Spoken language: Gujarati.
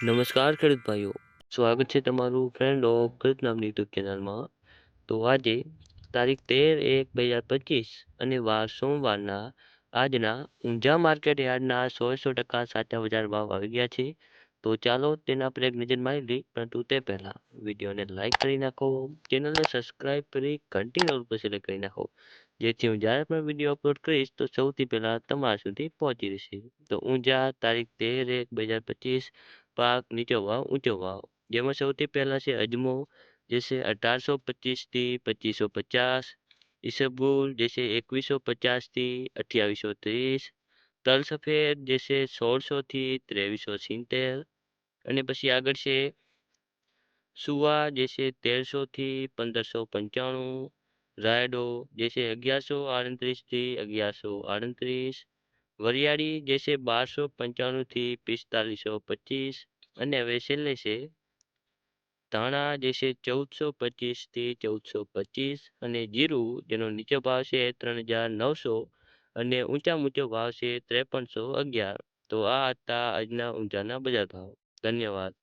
નમસ્કાર ખેડૂત ભાઈઓ. સ્વાગત છે તમારું ફ્રેન્ડ ઓફ ખેડૂત નામની યુટ્યુબ ચેનલમાં તો આજે તારીખ તેર એક બે હજાર પચીસ અને વાર સોમવારના આજના ઊંઝા માર્કેટ યાર્ડના સો સો ટકા સાચા બજાર ભાવ આવી ગયા છે. તો ચાલો તેના પર એક નજર મારી લઈ પરંતુ તે પહેલાં વિડીયોને લાઇક કરી નાખો ચેનલને સબસ્ક્રાઈબ કરી ઘંટી નોટ પર સિલેક્ટ કરી નાખો. જેથી હું જ્યારે પણ વીડિયો અપલોડ કરીશ તો સૌથી પહેલાં તમારા સુધી પહોંચી જશે. તો ઊંઝા તારીખ તેર એક બે હજાર પચીસ પાક નીચો ભાવ ઊંચો ભાવ. જેમાં સૌથી પહેલાં છે અજમો, જે છે અઢારસો પચીસથી પચીસો પચાસ. ઈસબગુલ, જે છે એકવીસો પચાસથી અઠ્યાવીસો ત્રીસ. તલ સફેદ જે છે સોળસોથી ત્રેવીસો સિત્તેર. અને પછી આગળ છે સુવા, જે છે તેરસોથી પંદરસો પંચાણું. રાયડો, જે છે અગિયારસો આડત્રીસથી અગિયારસો આડત્રીસ. વરિયાળી જે છે બારસો પંચાણુંથી પિસ્તાલીસો પચીસ અને હવે છેલ્લે છે ધાણા જે છે ચૌદસો પચીસથી ચૌદસો પચીસ અને જીરું જેનો નીચો ભાવ છે ત્રણ હજાર નવસો અને ઊંચા ઊંચો ભાવ છે ત્રેપનસો અગિયાર. તો આ હતા આજના ઊંઝાના બજાર ભાવ. ધન્યવાદ.